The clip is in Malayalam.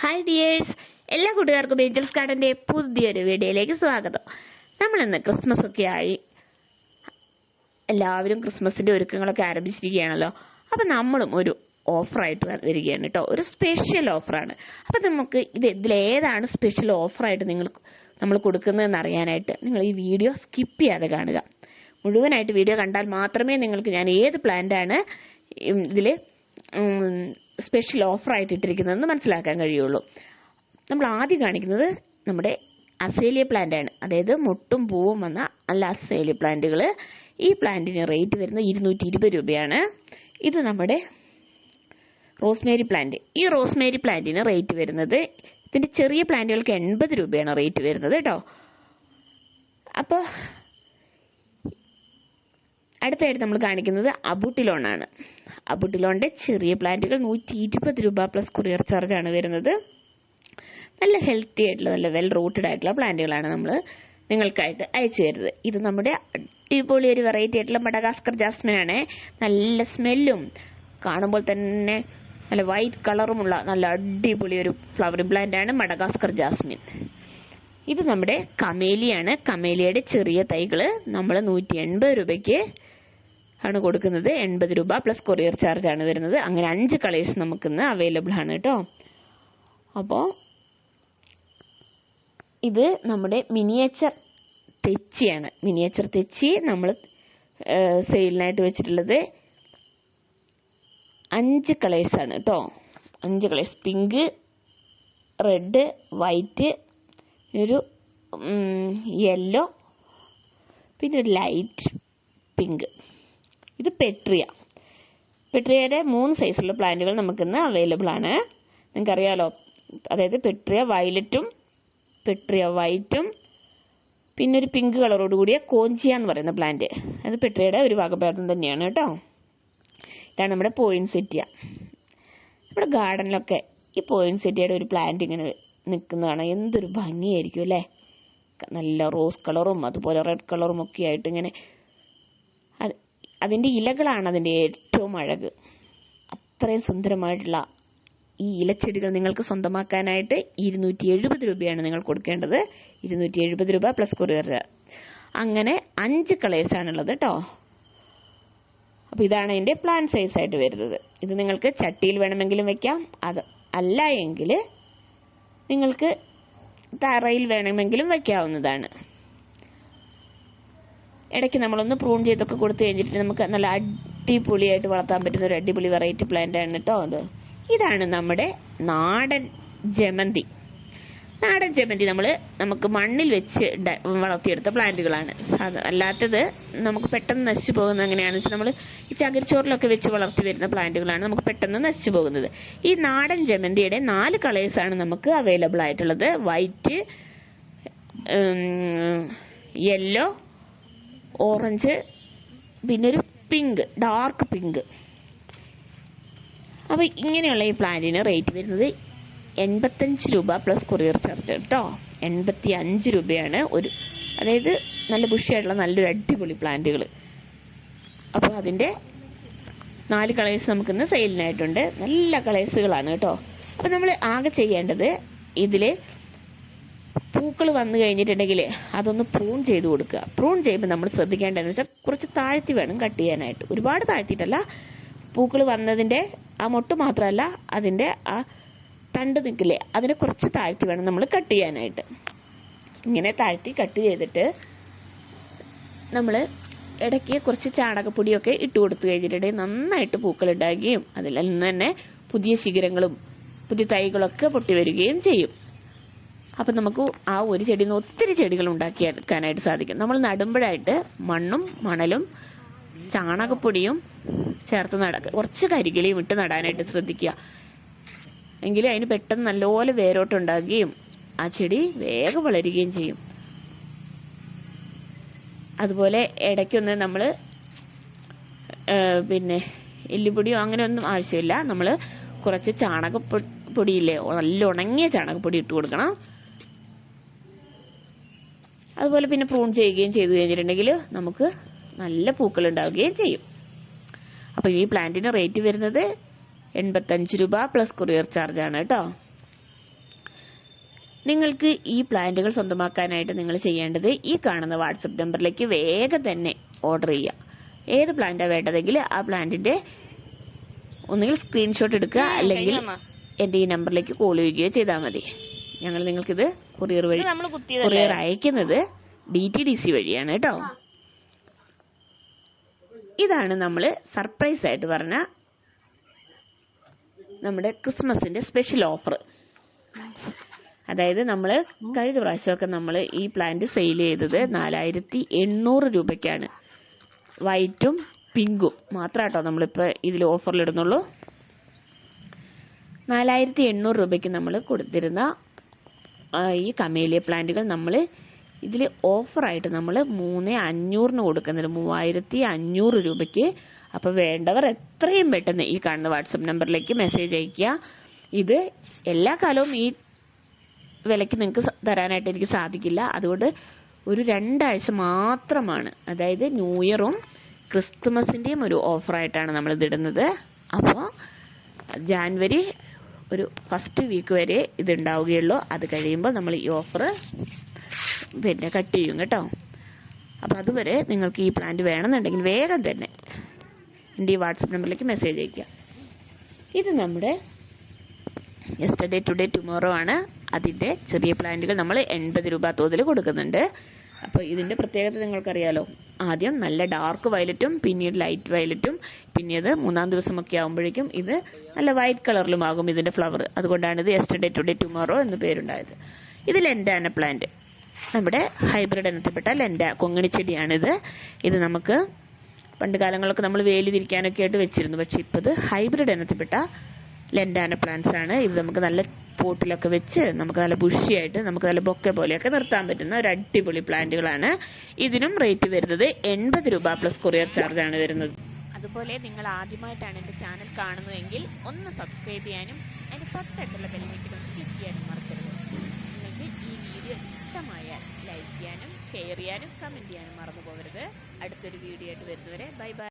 ഹായ് ഡിയേഴ്സ് എല്ലാ കൂട്ടുകാർക്കും ഏഞ്ചൽസ് ഗാർഡന്റെ പുതിയൊരു വീഡിയോയിലേക്ക് സ്വാഗതം. നമ്മളിന്ന് ക്രിസ്മസ് ഒക്കെ ആയി എല്ലാവരും ക്രിസ്മസിന്റെ ഒരുക്കങ്ങളൊക്കെ ആരംഭിച്ചിരിക്കുകയാണല്ലോ. അപ്പം നമ്മളും ഒരു ഓഫറായിട്ട് വരികയാണ് കേട്ടോ. ഒരു സ്പെഷ്യൽ ഓഫറാണ് അപ്പം നമുക്ക് ഇത് ഇതിലേതാണ് സ്പെഷ്യൽ ഓഫറായിട്ട് നിങ്ങൾ നമ്മൾ കൊടുക്കുന്നതെന്ന് അറിയാനായിട്ട് നിങ്ങൾ ഈ വീഡിയോ സ്കിപ്പ് ചെയ്യാതെ കാണുക. മുഴുവനായിട്ട് വീഡിയോ കണ്ടാൽ മാത്രമേ നിങ്ങൾക്ക് ഞാൻ ഏത് പ്ലാന്റാണ് ഇതിൽ സ്പെഷ്യൽ ഓഫറായിട്ട് ഇട്ടിരിക്കുന്നതെന്ന് മനസ്സിലാക്കാൻ കഴിയുള്ളൂ. നമ്മൾ ആദ്യം കാണിക്കുന്നത് നമ്മുടെ അസേലിയ പ്ലാന്റ് ആണ്. അതായത് മുട്ടും പൂവും വന്ന നല്ല അസേലിയ പ്ലാന്റുകൾ ഈ പ്ലാന്റിന് റേറ്റ് വരുന്നത് ഇരുന്നൂറ്റി ഇരുപത് രൂപയാണ്. ഇത് നമ്മുടെ റോസ്മേരി പ്ലാന്റ് ഈ റോസ്മേരി പ്ലാന്റിന് റേറ്റ് വരുന്നത് ഇതിന്റെ ചെറിയ പ്ലാന്റുകൾക്ക് എൺപത് രൂപയാണ് റേറ്റ് വരുന്നത് കേട്ടോ. അപ്പോൾ അടുത്തായിട്ട് നമ്മൾ കാണിക്കുന്നത് അബുട്ടിലോണാണ് അബുട്ടിലോണിന്റെ ചെറിയ പ്ലാന്റുകൾ നൂറ്റി ഇരുപത് രൂപ പ്ലസ് കൊറിയർ ചാർജ് ആണ് വരുന്നത്. നല്ല ഹെൽത്തി ആയിട്ടുള്ള നല്ല വെൽ റൂട്ടഡ് ആയിട്ടുള്ള പ്ലാന്റുകളാണ് നമ്മൾ നിങ്ങൾക്കായിട്ട് അയച്ചു തരുന്നത്. ഇത് നമ്മുടെ അടിപൊളി ഒരു വെറൈറ്റി ആയിട്ടുള്ള മഡഗാസ്കർ ജാസ്മിൻ ആണ്. നല്ല സ്മെല്ലും കാണുമ്പോൾ തന്നെ നല്ല വൈറ്റ് കളറുമുള്ള നല്ല അടിപൊളി ഒരു ഫ്ലവറിംഗ് പ്ലാന്റ് ആണ് മഡഗാസ്കർ ജാസ്മിൻ. ഇത് നമ്മുടെ കമേലിയാണ്. കമേലിയുടെ ചെറിയ തൈകൾ നമ്മൾ നൂറ്റി എൺപത് രൂപയ്ക്ക് ആണ് കൊടുക്കുന്നത്. എൺപത് രൂപ പ്ലസ് കൊറിയർ ചാർജ് ആണ് വരുന്നത്. അങ്ങനെ അഞ്ച് കളേഴ്സ് നമുക്കിന്ന് അവൈലബിൾ ആണ് കേട്ടോ. അപ്പോൾ ഇത് നമ്മുടെ മിനിയേച്ചർ തെച്ചിയാണ്. മിനിയേച്ചർ തെച്ചി നമ്മൾ സെയിലിനായിട്ട് വെച്ചിട്ടുള്ളത് അഞ്ച് കളേഴ്സാണ് കേട്ടോ. അഞ്ച് കളേഴ്സ്. പിങ്ക് റെഡ് വൈറ്റ് ഒരു യെല്ലോ പിന്നെ ഒരു ലൈറ്റ് പിങ്ക് ഇത് പെട്രിയ. പെട്രിയയുടെ മൂന്ന് സൈസുള്ള പ്ലാന്റുകൾ നമുക്കിന്ന് അവൈലബിൾ ആണ്. നിങ്ങൾക്കറിയാലോ അതായത് പെട്രിയ വയലറ്റും പെട്രിയ വൈറ്റും പിന്നെ ഒരു പിങ്ക് കളറോട് കൂടിയ കോഞ്ചിയ എന്ന് പറയുന്ന പ്ലാന്റ് അത് പെട്രിയയുടെ ഒരു വകഭേദം തന്നെയാണ് കേട്ടോ. ഇതാണ് നമ്മുടെ പോയിൻസെറ്റിയ നമ്മുടെ ഗാർഡനിലൊക്കെ ഈ പോയിൻസെറ്റിയയുടെ ഒരു പ്ലാന്റ് ഇങ്ങനെ നിൽക്കുന്നതാണ്. എന്തൊരു ഭംഗിയായിരിക്കും അല്ലേ? നല്ല റോസ് കളറും അതുപോലെ റെഡ് കളറും ഒക്കെ ആയിട്ട് ഇങ്ങനെ അതിന്റെ ഇലകളാണ് അതിന്റെ ഏറ്റവും അഴക്. അത്രയും സുന്ദരമായിട്ടുള്ള ഈ ഇലച്ചെടികൾ നിങ്ങൾക്ക് സ്വന്തമാക്കാനായിട്ട് ഇരുന്നൂറ്റി എഴുപത് രൂപയാണ് നിങ്ങൾ കൊടുക്കേണ്ടത്. ഇരുന്നൂറ്റി എഴുപത് രൂപ പ്ലസ് കൊറിയർ അങ്ങനെ അഞ്ച് കളേഴ്സാണുള്ളത് കേട്ടോ അപ്പോൾ ഇതാണ് അതിന്റെ പ്ലാൻ സൈസ് ആയിട്ട് വരുന്നത്. ഇത് നിങ്ങൾക്ക് ചട്ടിയിൽ വേണമെങ്കിലും വെക്കാം. അത് അല്ല എങ്കിൽ നിങ്ങൾക്ക് തറയിൽ വേണമെങ്കിലും വെക്കാവുന്നതാണ്. ഇടയ്ക്ക് നമ്മളൊന്ന് പ്രൂൺ ചെയ്തൊക്കെ കൊടുത്തു കഴിഞ്ഞിട്ട് നമുക്ക് നല്ല അടിപൊളിയായിട്ട് വളർത്താൻ പറ്റുന്ന ഒരു അടിപൊളി വെറൈറ്റി പ്ലാന്റ് ആണ് കേട്ടോ അത്. ഇതാണ് നമ്മുടെ നാടൻ ജമന്തി. നാടൻ ജമന്തി നമ്മൾ നമുക്ക് മണ്ണിൽ വെച്ച് വളർത്തിയെടുത്ത പ്ലാന്റുകളാണ്. അത് അല്ലാത്തത് നമുക്ക് പെട്ടെന്ന് നശിച്ചു പോകുന്നത് എങ്ങനെയാണെന്ന് വെച്ചാൽ നമ്മൾ ഈ ചകിരിച്ചോറിലൊക്കെ വെച്ച് വളർത്തി വരുന്ന പ്ലാന്റുകളാണ് നമുക്ക് പെട്ടെന്ന് നശിച്ചു പോകുന്നത്. ഈ നാടൻ ജമന്തിയുടെ നാല് കളേഴ്സാണ് നമുക്ക് അവൈലബിൾ ആയിട്ടുള്ളത്. വൈറ്റ് യെല്ലോ ഓറഞ്ച് പിന്നെ ഒരു പിങ്ക് ഡാർക്ക് പിങ്ക്. അപ്പോൾ ഇങ്ങനെയുള്ള ഈ പ്ലാന്റിന് റേറ്റ് വരുന്നത് എൺപത്തഞ്ച് രൂപ പ്ലസ് കൊറിയർ ചാർജ് കേട്ടോ. എൺപത്തി അഞ്ച് രൂപയാണ് ഒരു അതായത് നല്ല ബുഷിയായിട്ടുള്ള നല്ലൊരു അടിപൊളി പ്ലാന്റുകൾ അപ്പോൾ അതിന്റെ നാല് കളേഴ്സ് നമുക്കിന്ന് സെയിലിനായിട്ടുണ്ട്. നല്ല കളേഴ്സുകളാണ് കേട്ടോ. അപ്പോൾ നമ്മൾ ആകെ ചെയ്യേണ്ടത് ഇതിൽ പൂക്കൾ വന്നു കഴിഞ്ഞിട്ടുണ്ടെങ്കിൽ അതൊന്ന് പ്രൂൺ ചെയ്ത് കൊടുക്കുക. പ്രൂൺ ചെയ്യുമ്പോൾ നമ്മൾ ശ്രദ്ധിക്കേണ്ടതെന്ന് വെച്ചാൽ കുറച്ച് താഴ്ത്തി വേണം കട്ട് ചെയ്യാനായിട്ട്. ഒരുപാട് താഴ്ത്തിയിട്ടല്ല പൂക്കൾ വന്നതിന്റെ ആ മൊട്ട് മാത്രമല്ല അതിന്റെ ആ തണ്ട് നിൽക്കില്ലേ അതിനെ കുറച്ച് താഴ്ത്തി വേണം നമ്മൾ കട്ട് ചെയ്യാനായിട്ട്. ഇങ്ങനെ താഴ്ത്തി കട്ട് ചെയ്തിട്ട് നമ്മൾ ഇടയ്ക്ക് കുറച്ച് ചാണകപ്പൊടിയൊക്കെ ഇട്ട് കൊടുത്തു കഴിഞ്ഞിട്ടുണ്ടെങ്കിൽ നന്നായിട്ട് പൂക്കൾ ഉണ്ടാകുകയും അതിൽ നിന്ന് തന്നെ പുതിയ ശിഖരങ്ങളും പുതിയ തൈകളൊക്കെ പൊട്ടി വരികയും ചെയ്യും. അപ്പം നമുക്ക് ആ ഒരു ചെടിയിൽ നിന്ന് ഒത്തിരി ചെടികൾ ഉണ്ടാക്കിയെടുക്കാനായിട്ട് സാധിക്കും. നമ്മൾ നടുമ്പോഴായിട്ട് മണ്ണും മണലും ചാണകപ്പൊടിയും ചേർത്ത് നടക്കുക കുറച്ച് കരികിലയും ഇട്ട് നടാനായിട്ട് ശ്രദ്ധിക്കുക. എങ്കിൽ അതിന് പെട്ടെന്ന് നല്ലപോലെ വേരോട്ടുണ്ടാകുകയും ആ ചെടി വേഗം വളരുകയും ചെയ്യും. അതുപോലെ ഇടയ്ക്കൊന്ന് നമ്മൾ പിന്നെ എല്ലുപൊടിയോ അങ്ങനെയൊന്നും ആവശ്യമില്ല. നമ്മൾ കുറച്ച് ചാണകപ്പൊടിയില്ലേ നല്ല ഉണങ്ങിയ ചാണകപ്പൊടി ഇട്ട് കൊടുക്കണം. അതുപോലെ പിന്നെ പ്രൂൺ ചെയ്യുകയും ചെയ്തു കഴിഞ്ഞിട്ടുണ്ടെങ്കിൽ നമുക്ക് നല്ല പൂക്കൾ ഉണ്ടാവുകയും ചെയ്യും. അപ്പോൾ ഈ പ്ലാന്റിന് റേറ്റ് വരുന്നത് എൺപത്തഞ്ച് രൂപ പ്ലസ് കൊറിയർ ചാർജ് ആണ് കേട്ടോ. നിങ്ങൾക്ക് ഈ പ്ലാന്റുകൾ സ്വന്തമാക്കാനായിട്ട് നിങ്ങൾ ചെയ്യേണ്ടത് ഈ കാണുന്ന വാട്സപ്പ് നമ്പറിലേക്ക് വേഗം തന്നെ ഓർഡർ ചെയ്യുക. ഏത് പ്ലാന്റാണ് വേണ്ടതെങ്കിൽ ആ പ്ലാന്റിന്റെ ഒന്നുകിൽ സ്ക്രീൻഷോട്ട് എടുക്കുക അല്ലെങ്കിൽ എന്റെ ഈ നമ്പറിലേക്ക് കോൾ ചെയ്യുകയോ ചെയ്താൽ മതി. ഞങ്ങൾ നിങ്ങൾക്കിത് കൊറിയർ വഴി കൊറിയർ അയക്കുന്നത് ഡി ടി ഡി സി വഴിയാണ് കേട്ടോ. ഇതാണ് നമ്മൾ സർപ്രൈസ് ആയിട്ട് പറഞ്ഞ നമ്മുടെ ക്രിസ്മസിന്റെ സ്പെഷ്യൽ ഓഫർ അതായത് നമ്മൾ കഴിഞ്ഞ പ്രാവശ്യമൊക്കെ നമ്മൾ ഈ പ്ലാന്റ് സെയിൽ ചെയ്തത് നാലായിരത്തി എണ്ണൂറ് രൂപയ്ക്കാണ്. വൈറ്റും പിങ്കും മാത്രം മാത്രമാട്ടോ നമ്മളിപ്പോൾ ഇതിൽ ഓഫറിലിടുന്നുള്ളൂ നാലായിരത്തി എണ്ണൂറ് രൂപയ്ക്ക് നമ്മൾ കൊടുത്തിരുന്ന ഈ കമേലിയ പ്ലാന്റുകൾ നമ്മൾ ഇതിൽ ഓഫറായിട്ട് നമ്മൾ മൂന്ന് അഞ്ഞൂറിന് കൊടുക്കുന്നുണ്ട്. മൂവായിരത്തി അഞ്ഞൂറ് രൂപയ്ക്ക്. അപ്പോൾ വേണ്ടവർ എത്രയും പെട്ടെന്ന് ഈ കാണുന്ന വാട്സപ്പ് നമ്പറിലേക്ക് മെസ്സേജ് അയയ്ക്കുക. ഇത് എല്ലാ കാലവും ഈ വിലയ്ക്ക് നിങ്ങൾക്ക് തരാനായിട്ട് എനിക്ക് സാധിക്കില്ല. അതുകൊണ്ട് ഒരു രണ്ടാഴ്ച മാത്രമാണ്. അതായത് ന്യൂ ഇയറും ക്രിസ്തുമസിന്റെയും ഒരു ഓഫറായിട്ടാണ് നമ്മളിതിടുന്നത്. അപ്പോൾ ജാൻവരി ഒരു ഫസ്റ്റ് വീക്ക് വരെ ഇത് ഉണ്ടാവുകയുള്ളൂ അത് കഴിയുമ്പോൾ നമ്മൾ ഈ ഓഫർ പിന്നെ കട്ട് ചെയ്യും കേട്ടോ. അപ്പോൾ അതുവരെ നിങ്ങൾക്ക് ഈ പ്ലാന്റ് വേണമെന്നുണ്ടെങ്കിൽ വേഗം തന്നെ എന്റെ ഈ വാട്സപ്പ് നമ്പറിലേക്ക് മെസ്സേജ് അയയ്ക്കുക. ഇത് നമ്മുടെ യെസ്റ്റർഡേ ടുഡേ ടുമോറോ ആണ്. അതിന്റെ ചെറിയ പ്ലാന്റുകൾ നമ്മൾ എൺപത് രൂപ തോതിൽ കൊടുക്കുന്നുണ്ട്. അപ്പോൾ ഇതിന്റെ പ്രത്യേകത നിങ്ങൾക്കറിയാലോ. ആദ്യം നല്ല ഡാർക്ക് വയലറ്റും പിന്നീട് ലൈറ്റ് വയലറ്റും പിന്നീട് മൂന്നാം ദിവസമൊക്കെ ആകുമ്പോഴേക്കും ഇത് നല്ല വൈറ്റ് കളറിലും ആകും ഇതിന്റെ ഫ്ലവർ അതുകൊണ്ടാണ് ഇത് യെസ്റ്റർഡേ ടുഡേ ടുമോറോ എന്ന് പേരുണ്ടായത്. ഇത് ലെൻഡാന പ്ലാന്റ് നമ്മുടെ ഹൈബ്രിഡ് ഇനത്തിൽപ്പെട്ട ലെൻഡ കൊങ്ങിണിച്ചെടിയാണിത് ഇത് നമുക്ക് പണ്ട് കാലങ്ങളൊക്കെ നമ്മൾ വേലി തിരിക്കാനൊക്കെ ആയിട്ട് വെച്ചിരുന്നു. പക്ഷേ ഇപ്പോൾ ഇത് ഹൈബ്രിഡ് ഇനത്തിൽപ്പെട്ട ലെൻഡാന പ്ലാന്റ്സ് ആണ്. ഇത് നമുക്ക് നല്ല പോട്ടിലൊക്കെ വെച്ച് നമുക്ക് നല്ല ബുഷിയായിട്ട് നമുക്ക് നല്ല ബൊക്കെ പോലെയൊക്കെ നിർത്താൻ പറ്റുന്ന ഒരു അടിപൊളി പ്ലാന്റുകളാണ് ഇതിനും റേറ്റ് വരുന്നത് എൺപത് രൂപ പ്ലസ് കൊറിയർ ചാർജ് ആണ് വരുന്നത്. അതുപോലെ നിങ്ങൾ ആദ്യമായിട്ടാണ് എന്റെ ചാനൽ കാണുന്നതെങ്കിൽ ഒന്ന് സബ്സ്ക്രൈബ് ചെയ്യാനും അതിന്റെ തൊട്ടടുത്തുള്ള ബെല്ലിലേക്ക് ഒന്ന് ക്ലിക്ക് ചെയ്യാനും മറക്കരുത്. നിങ്ങൾക്ക് ഈ വീഡിയോ ഇഷ്ടമായാൽ ലൈക്ക് ചെയ്യാനും ഷെയർ ചെയ്യാനും കമന്റ് ചെയ്യാനും മറന്നു പോകരുത് അടുത്തൊരു വീഡിയോ ആയിട്ട് വരുന്നവരെ ബൈ ബൈ